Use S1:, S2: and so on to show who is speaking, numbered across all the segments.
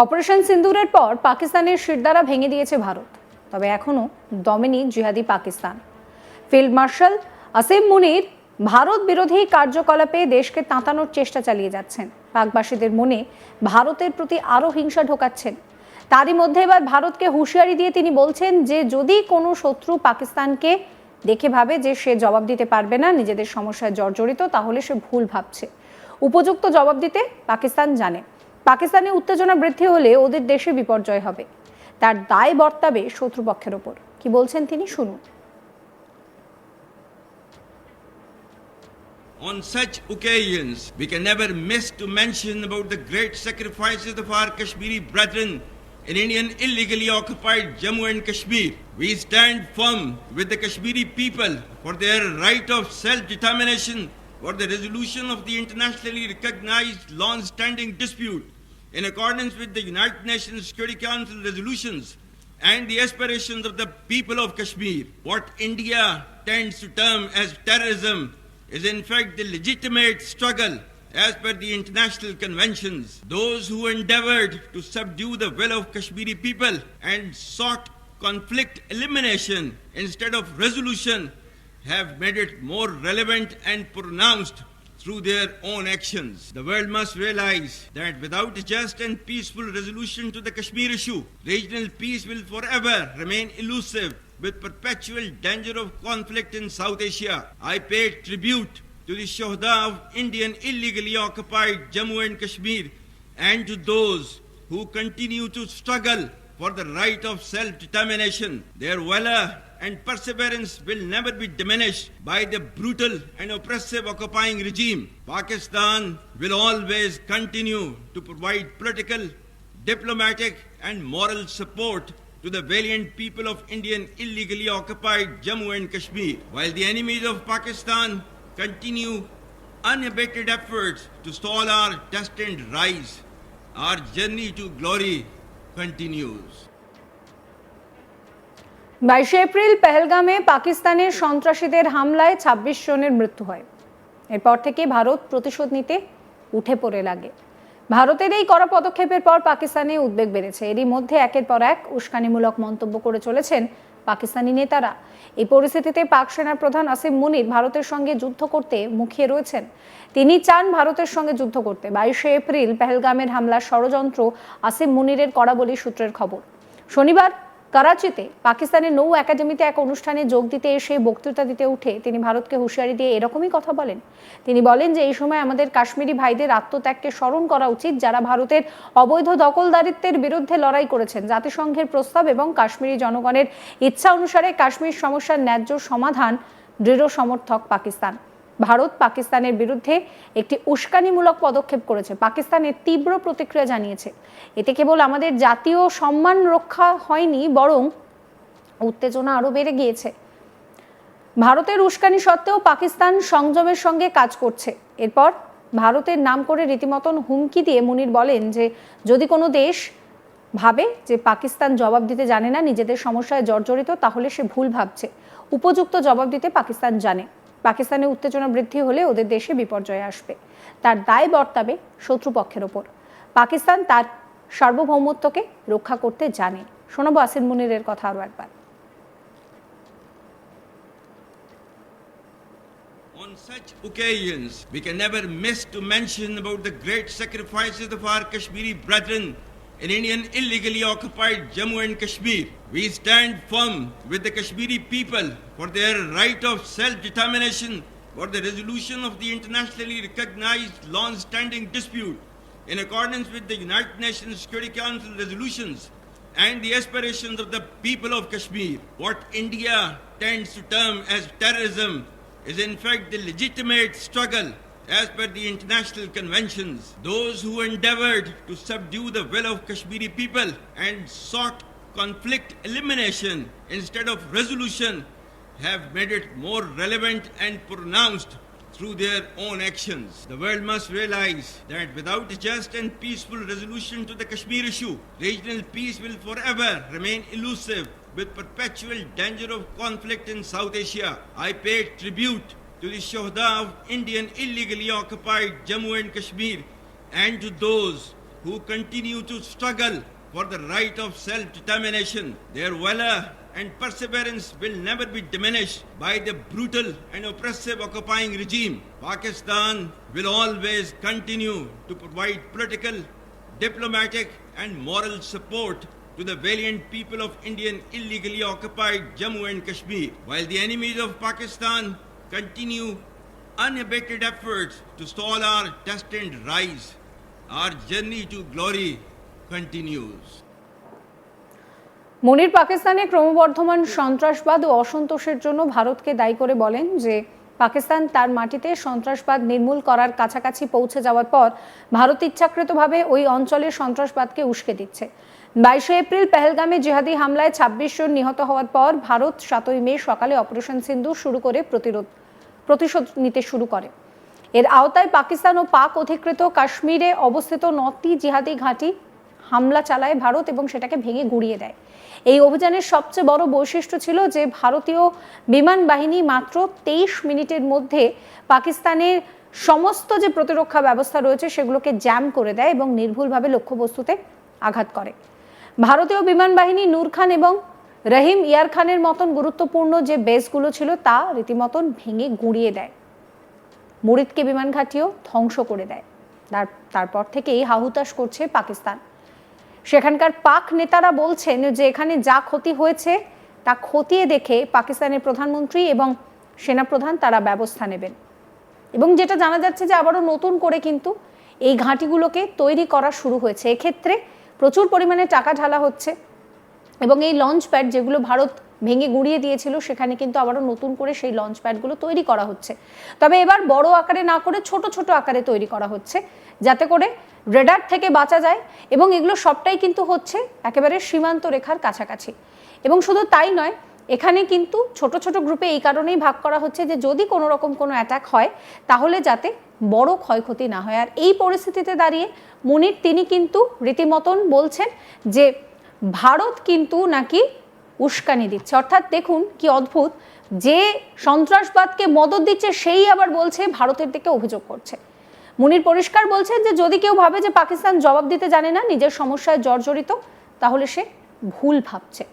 S1: Operation সিন্দুরের পর পাকিস্তানের শিরদারা ভেঙে দিয়েছে ভারত। তবে এখনও দমেনি জিহাদি পাকিস্তান। ফিল্ড মার্শাল আসিম মুনির ভারত বিরোধী কার্যকলাপে দেশকে তাঁতানোর চেষ্টা চালিয়ে যাচ্ছেন। পাকবাসীদের মনে ভারতের প্রতি আরও হিংসা ঢোকাচ্ছেন। তারই মধ্যে এবার ভারতকে হুঁশিয়ারি দিয়ে তিনি বলছেন যে, যদি কোনো শত্রু পাকিস্তানকে দেখে ভাবে যে সে জবাব দিতে পারবে না, নিজেদের সমস্যায় জর্জরিত, তাহলে সে ভুল ভাবছে। উপযুক্ত জবাব দিতে পাকিস্তান জানে। পাকিস্তানে উত্তেজনা বৃদ্ধি হলে ওদের দেশে বিপর্যয় হবে তার দায় বর্তাবে শত্রুপক্ষের ওপর কি বলছেন তিনি শুনুন
S2: On such occasions, we can never miss to mention about the great sacrifices of our Kashmiri brethren in Indian illegally occupied Jammu and Kashmir. We stand firm with the Kashmiri people for their right of self-determination for the resolution of the internationally recognized long-standing dispute in accordance with the United Nations Security Council resolutions and the aspirations of the people of Kashmir. What India tends to term as terrorism is in fact the legitimate struggle as per the international conventions. Those who endeavored to subdue the will of Kashmiri people and sought conflict elimination instead of resolution have made it more relevant and pronounced through their own actions. The world must realize that without a just and peaceful resolution to the Kashmir issue, regional peace will forever remain elusive with perpetual danger of conflict in South Asia. I pay tribute to the Shohda of Indian illegally occupied Jammu and Kashmir and to those who continue to struggle for the right of self-determination. Their valor and perseverance will never be diminished by the brutal and oppressive occupying regime. Pakistan will always continue to provide political, diplomatic, and moral support to the valiant people of Indian illegally occupied Jammu and Kashmir, while the enemies of Pakistan continue unabated efforts to stall our destined rise. Our journey to glory continues.
S1: বাইশে April পেহেলগামে পাকিস্তানের সন্ত্রাসীদের হামলায় ২৬ জনের মৃত্যু হয়। এরপর থেকে ভারত প্রতিশোধ নিতে উঠে পড়ে লাগে। ভারতের এই কড়া পদক্ষেপের পর পাকিস্তানে উদ্বেগ বেড়েছে। এরই মধ্যে একের পর এক উস্কানিমূলক মন্তব্য করে চলেছেন পাকিস্তানি নেতারা। এই পরিস্থিতিতে পাক সেনার প্রধান আসিম মুনির ভারতের সঙ্গে যুদ্ধ করতে মুখিয়ে রয়েছেন। তিনি চান ভারতের সঙ্গে যুদ্ধ করতে। বাইশে এপ্রিল পেহেলগামের হামলার ষড়যন্ত্র আসিম মুনিরের করা বলি সূত্রের খবর। শনিবার করাচিতে পাকিস্তানের নৌ একাডেমিতে এক অনুষ্ঠানে যোগ দিতে এসে বক্তৃতা দিতে উঠে তিনি ভারতকে হুঁশিয়ারি দিয়ে এরকমই কথা বলেন। তিনি বলেন যে, এই সময় আমাদের কাশ্মীরি ভাইদের আত্মত্যাগকে স্মরণ করা উচিত যারা ভারতের অবৈধ দখলদারিত্বের বিরুদ্ধে লড়াই করেছেন। জাতিসংঘের প্রস্তাব এবং কাশ্মীরি জনগণের ইচ্ছা অনুসারে কাশ্মীর সমস্যার ন্যায্য সমাধান দৃঢ় সমর্থক পাকিস্তান। ভারত পাকিস্তানের বিরুদ্ধে একটি উস্কানিমূলক পদক্ষেপ করেছে। পাকিস্তানের তীব্র প্রতিক্রিয়া জানিয়েছে। এতে কেবল আমাদের জাতীয় সম্মান রক্ষা হয়নি, বরং উত্তেজনা আরও বেড়ে গিয়েছে। ভারতের উস্কানি সত্ত্বেও পাকিস্তান সংযমের সঙ্গে কাজ করছে। এরপর ভারতের নাম করে রীতিমতন হুমকি দিয়ে মুনির বলেন যে, যদি কোনো দেশ ভাবে যে পাকিস্তান জবাব দিতে জানে না, নিজেদের সমস্যায় জর্জরিত, তাহলে সে ভুল ভাবছে। উপযুক্ত জবাব দিতে পাকিস্তান জানে। পাকিস্তানে উত্তেজনা বৃদ্ধি হলে ওদের দেশে বিপর্যয় আসবে। তার দায় বর্তাবে শত্রুপক্ষের ওপর। পাকিস্তান তার সার্বভৌমত্বকে রক্ষা করতে জানে। শোনাবো আসিন মুনিরের কথা আরও একবার।
S2: On such occasions, we can never miss to mention about the great sacrifices of our Kashmiri brethren in Indian illegally occupied Jammu and Kashmir. We stand firm with the Kashmiri people for their right of self-determination for the resolution of the internationally recognized long-standing dispute in accordance with the United Nations Security Council resolutions and the aspirations of the people of Kashmir. What India tends to term as terrorism is in fact the legitimate struggle as per the international conventions. Those who endeavored to subdue the will of Kashmiri people and sought conflict elimination instead of resolution have made it more relevant and pronounced through their own actions. The world must realize that without a just and peaceful resolution to the Kashmir issue, regional peace will forever remain elusive with perpetual danger of conflict in South Asia. I pay tribute to the Shohda of Indian illegally occupied Jammu and Kashmir and to those who continue to struggle for the right of self-determination. Their valor and perseverance will never be diminished by the brutal and oppressive occupying regime. Pakistan will always continue to provide political, diplomatic and moral support to the valiant people of Indian illegally occupied Jammu and Kashmir, while the enemies of Pakistan continue unabated efforts to stall our destined rise. Our journey to glory continues.
S1: মনির পাকিস্তানে ক্রমবর্ধমান সন্ত্রাসবাদ ও অসন্তোষের জন্য ভারতকে দায়ী করে বলেন যে, পাকিস্তান তার মাটিতে সন্ত্রাসবাদ নির্মূল করার কাছাকাছি পৌঁছে যাওয়ার পর ভারত ইচ্ছাকৃতভাবে ওই অঞ্চলের সন্ত্রাসবাদকে উস্কে দিচ্ছে বাইশে এপ্রিল পেহেলগামে জিহাদি হামলায় ছাব্বিশ জন নিহত হওয়ার পর ভারত সাতই মে সকালে অপারেশন সিন্ধু শুরু করে প্রতিরোধ প্রতিশোধ নিতে শুরু করে। এর আওতায় পাকিস্তান ও পাক অধিকৃত কাশ্মীরে অবস্থিত নটি জিহাদি ঘাঁটি হামলা চালায় ভারত এবং সেটাকে ভেঙে গুড়িয়ে দেয়। এই অভিযানের সবচেয়ে বড় বৈশিষ্ট্য ছিল যে ভারতীয় বিমান বাহিনী মাত্র তেইশ মিনিটের মধ্যে পাকিস্তানের সমস্ত যে প্রতিরক্ষা ব্যবস্থা রয়েছে সেগুলোকে জ্যাম করে দেয় এবং নির্ভুলভাবে লক্ষ্যবস্তুতে আঘাত করে। ভারতীয় বিমান বাহিনী নূর খান এবং রহিম ইয়ার খানের মতন গুরুত্বপূর্ণ যে বেসগুলো ছিল তা রীতিমতন ভেঙে গুঁড়িয়ে দেয়। মুরিদকে বিমান ঘাঁটিও ধ্বংস করে দেয়। তার, তারপর থেকেই হাহুতাশ করছে পাকিস্তান। সেখানকার পাক নেতারা বলছেন যে এখানে যা ক্ষতি হয়েছে তা খতিয়ে দেখে পাকিস্তানের প্রধানমন্ত্রী এবং সেনাপ্রধান তারা ব্যবস্থা নেবেন। এবং যেটা জানা যাচ্ছে যে আবারও নতুন করে কিন্তু এই ঘাঁটিগুলোকে তৈরি করা শুরু হয়েছে। এক্ষেত্রে প্রচুর পরিমাণে টাকা ঢালা হচ্ছে। এবং এই লঞ্চ প্যাড যেগুলো ভারত ভেঙে গুঁড়িয়ে দিয়েছিল, সেখানে কিন্তু আবারও নতুন করে সেই লঞ্চ প্যাডগুলো তৈরি করা হচ্ছে। তবে এবার বড় আকারে না করে ছোট ছোট আকারে তৈরি করা হচ্ছে, যাতে করে রেডার থেকে বাঁচা যায় এবং এগুলো সবটাই কিন্তু হচ্ছে একেবারে সীমান্ত রেখার কাছাকাছি। এবং শুধু তাই নয়, এখানে কিন্তু ছোট ছোট গ্রুপে এই কারণেই ভাগ করা হচ্ছে যে যদি কোনো রকম কোনো অ্যাটাক হয়, তাহলে যাতে বড় ক্ষয়ক্ষতি না হয়। আর এই পরিস্থিতিতে দাঁড়িয়ে মুনির, তিনি কিন্তু রীতিমতন বলছেন যে ভারত কিন্তু নাকি উস্কানি দিচ্ছে। অর্থাৎ দেখুন কি অদ্ভুত, যে সন্ত্রাসবাদকে মদত দিচ্ছে সেই আবার বলছে ভারতের দিকে অভিযোগ করছে। মুনির পরিষ্কার বলছেন যে যদি কেউ ভাবে যে পাকিস্তান জবাব দিতে জানে না, নিজের সমস্যায় জর্জরিত, তাহলে সে ভুল ভাবছে।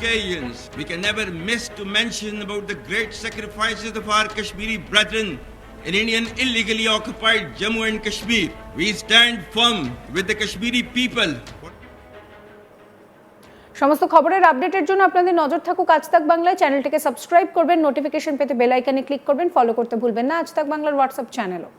S2: Occasions, we can never miss to mention about the great sacrifices of our Kashmiri brethren in Indian illegally occupied Jammu and Kashmir. We stand firm with the Kashmiri people.
S1: সমস্ত খবরের আপডেটের জন্য আপনাদের নজর থাকুক আজ তাক বাংলায় চ্যানেলটিকে সাবস্ক্রাইব করবেন নোটিফিকেশন পেতে বেল আইকনে ক্লিক করবেন ফলো করতে ভুলবেন না আজ তাক বাংলার হোয়াটসঅ্যাপ চ্যানেলও